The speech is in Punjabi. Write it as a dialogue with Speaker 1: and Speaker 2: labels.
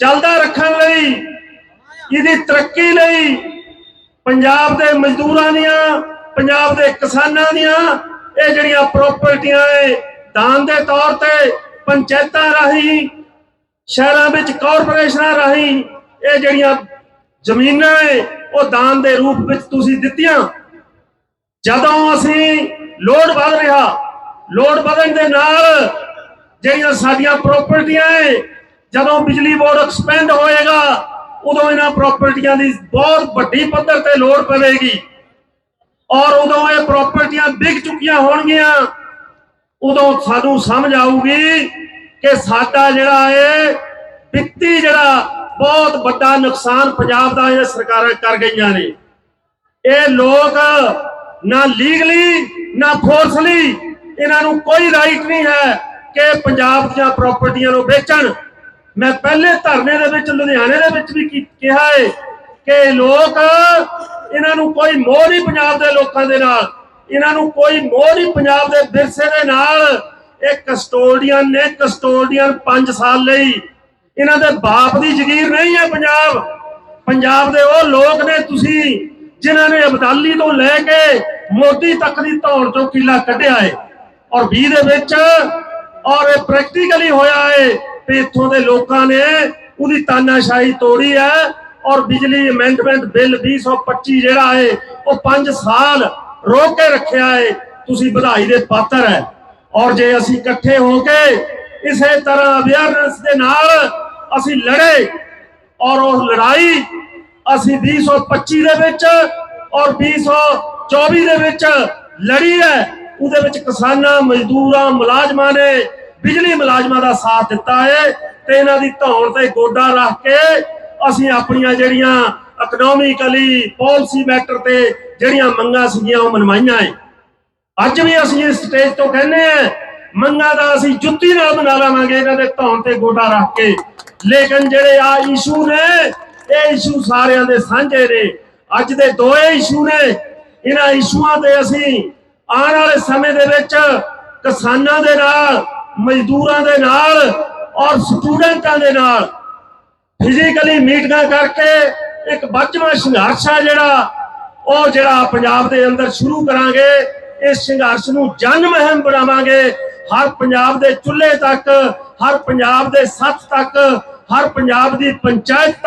Speaker 1: ਚੱਲਦਾ ਰੱਖਣ ਲਈ, ਇਹਦੀ ਤਰੱਕੀ ਲਈ ਪੰਜਾਬ ਦੇ ਮਜ਼ਦੂਰਾਂ ਦੀਆਂ, ਪੰਜਾਬ ਦੇ ਕਿਸਾਨਾਂ ਦੀਆਂ ਇਹ ਜਿਹੜੀਆਂ ਪ੍ਰਾਪਰਟੀਆਂ ਏ ਦਾਨ ਦੇ ਤੌਰ ਤੇ ਪੰਚਾਇਤਾਂ ਰਾਹੀਂ, ਸ਼ਹਿਰਾਂ ਵਿੱਚ ਕਾਰਪੋਰੇਸ਼ਨਾਂ ਰਾਹੀਂ ਇਹ ਜਿਹੜੀਆਂ ਜ਼ਮੀਨਾਂ ਏ ਉਹ ਦਾਨ ਦੇ ਰੂਪ ਵਿੱਚ ਤੁਸੀਂ ਦਿੱਤੀਆਂ। ਜਦੋਂ ਅਸੀਂ ਲੋਡ ਵੱਧ ਰਿਹਾ ਲੋਡ ਵਧਣ ਦੇ ਨਾਲ ਜਿਹੜੀਆਂ ਸਾਡੀਆਂ ਪ੍ਰਾਪਰਟੀਆਂ ਏ ਜਦੋਂ ਬਿਜਲੀ ਬੋਰਡ ਐਕਸਪੈਂਡ ਹੋਏਗਾ, ਉਦੋਂ ਇਹਨਾਂ ਪ੍ਰਾਪਰਟੀਆਂ ਦੀ ਬਹੁਤ ਵੱਡੀ ਪੱਧਰ ਤੇ ਲੋੜ ਪਵੇਗੀ। ਔਰ ਉਦੋਂ ਇਹ ਪ੍ਰਾਪਰਟੀਆਂ ਵਿਕ ਚੁੱਕੀਆਂ ਹੋਣਗੀਆਂ, ਉਦੋਂ ਸਾਨੂੰ ਸਮਝ ਆਊਗੀ ਕਿ ਸਾਡਾ ਜਿਹੜਾ ਹੈ ਵਿੱਤੀ ਜਿਹੜਾ ਬਹੁਤ ਵੱਡਾ ਨੁਕਸਾਨ ਪੰਜਾਬ ਦਾ ਇਹ ਸਰਕਾਰਾਂ ਕਰ ਗਈਆਂ ਨੇ। ਇਹ ਲੋਕ ਨਾ ਲੀਗਲੀ ਨਾ ਫੋਰਸਲੀ ਇਹਨਾਂ ਨੂੰ ਕੋਈ ਰਾਈਟ ਨਹੀਂ ਹੈ ਕਿ ਪੰਜਾਬ ਦੀਆਂ ਪ੍ਰਾਪਰਟੀਆਂ ਨੂੰ ਵੇਚਣ। ਮੈਂ ਪਹਿਲੇ ਧਰਨੇ ਦੇ ਵਿੱਚ, ਲੁਧਿਆਣੇ ਦੇ ਵਿੱਚ ਵੀ ਕਿਹਾ ਹੈ ਕਿ ਲੋਕ, ਇਹਨਾਂ ਨੂੰ ਕੋਈ ਮੋਹ ਨਹੀਂ ਪੰਜਾਬ ਦੇ ਲੋਕਾਂ ਦੇ ਨਾਲ। ਇਹਨਾਂ ਨੂੰ ਕੋਈ ਮੋਹ ਨਹੀਂ ਪੰਜਾਬ ਦੇ ਵਿਰਸੇ ਦੇ ਨਾਲ। ਇਹ ਕਸਟੋਡੀਅਨ ਨੇ, ਕਸਟੋਡੀਅਨ 5 ਸਾਲ ਲਈ। ਇਹਨਾਂ ਦੇ ਬਾਪ ਦੀ ਜ਼ਗੀਰ ਨਹੀਂ ਹੈ ਪੰਜਾਬ। ਪੰਜਾਬ ਦੇ ਉਹ ਲੋਕ ਨੇ ਤੁਸੀਂ, ਜਿਨ੍ਹਾਂ ਨੇ ਅਬਦਾਲੀ ਤੋਂ ਲੈ ਕੇ ਮੋਦੀ ਤੱਕ ਦੀ ਧੌਣ ਚੋਂ ਕਿਲਾ ਕੱਢਿਆ ਹੈ ਔਰ 20 ਦੇ ਵਿੱਚ, ਔਰ ਇਹ ਪ੍ਰੈਕਟੀਕਲੀ ਹੋਇਆ ਹੈ ਤੇ ਇੱਥੋਂ ਦੇ ਲੋਕਾਂ ਨੇ ਉਹਦੀ ਤਾਨਾਸ਼ਾਹੀ ਤੋੜੀ ਹੈ ਔਰ ਬਿਜਲੀ ਅਮੈਂਡਮੈਂਟ ਬਿੱਲ 2025 ਜਿਹੜਾ ਹੈ, ਉਹ 5 ਸਾਲ ਰੋਕ ਕੇ ਰੱਖਿਆ ਹੈ, ਤੁਸੀਂ ਵਧਾਈ ਦੇ ਪਾਤਰ ਹੈ। ਔਰ ਜੇ ਅਸੀਂ ਇਕੱਠੇ ਹੋ ਕੇ ਇਸੇ ਤਰ੍ਹਾਂ ਅਵੇਅਰਨੈਸ ਦੇ ਨਾਲ ਅਸੀਂ ਲੜੇ ਔਰ ਉਹ ਲੜਾਈ ਅਸੀਂ 2025 ਦੇ ਵਿੱਚ ਔਰ 2024 ਦੇ ਵਿੱਚ ਲੜੀ ਹੈ, ਉਹਦੇ ਵਿੱਚ ਕਿਸਾਨਾਂ, ਮਜ਼ਦੂਰਾਂ, ਮੁਲਾਜ਼ਮਾਂ ਨੇ ਬਿਜਲੀ ਮੁਲਾਜ਼ਮਾਂ ਦਾ ਸਾਥ ਦਿੱਤਾ ਹੈ ਤੇ ਇਹਨਾਂ ਦੀ ਧੌਣ ਤੇ ਗੋਡਾ ਰੱਖ ਕੇ ਅਸੀਂ ਆਪਣੀਆਂ ਜਿਹੜੀਆਂ ਇਕਨੋਮਿਕਲੀ ਪਾਲਿਸੀ ਮੈਟਰ ਤੇ ਜਿਹੜੀਆਂ ਮੰਗਾਂ ਸੀਗੀਆਂ ਉਹ ਮਨਵਾਈਆਂ ਹੈ ਅੱਜ ਵੀ ਅਸੀਂ ਇਸ ਸਟੇਜ ਤੋਂ ਕਹਿੰਦੇ ਆ, ਮੰਗਾਂ ਦਾ ਅਸੀਂ ਜੁੱਤੀ ਨਾਲ ਬਣਾ ਲਾਵਾਂਗੇ ਇਹਨਾਂ ਦੇ ਧੌਣ ਤੇ ਗੋਡਾ ਰੱਖ ਕੇ। ਲੇਕਿਨ ਜਿਹੜੇ ਆ ਇਸ਼ੂ ਨੇ, ਇਹ ਇਸ਼ੂ ਸਾਰਿਆਂ ਦੇ ਸਾਂਝੇ ਨੇ। ਅੱਜ ਦੇ ਦੋਏ ਇਸ਼ੂ ਨੇ। ਇਹਨਾਂ ਇਸ਼ੂਆਂ ਤੇ ਅਸੀਂ ਆਉਣ ਵਾਲੇ ਸਮੇਂ ਦੇ ਵਿੱਚ ਕਿਸਾਨਾਂ ਦੇ ਨਾਲ ਮਜ਼ਦੂਰਾਂ ਦੇ ਨਾਲ ਔਰ ਸਟੂਡੈਂਟਾਂ ਦੇ ਨਾਲ ਫਿਜ਼ੀਕਲੀ ਮੀਟਿੰਗਾਂ ਕਰਕੇ ਇੱਕ ਵੱਜਵਾਂ ਸੰਘਰਸ਼ ਆ ਜਿਹੜਾ, ਉਹ ਜਿਹੜਾ ਪੰਜਾਬ ਦੇ ਅੰਦਰ ਸ਼ੁਰੂ ਕਰਾਂਗੇ। ਇਸ ਸੰਘਰਸ਼ ਨੂੰ ਜਨ ਮਹਿਮ ਬਣਾਵਾਂਗੇ। ਹਰ ਪੰਜਾਬ ਦੇ ਚੁੱਲ੍ਹੇ ਤੱਕ, ਹਰ ਪੰਜਾਬ ਦੇ ਸੱਥ ਤੱਕ, ਹਰ ਪੰਜਾਬ ਦੀ ਪੰਚਾਇਤ ਤੱਕ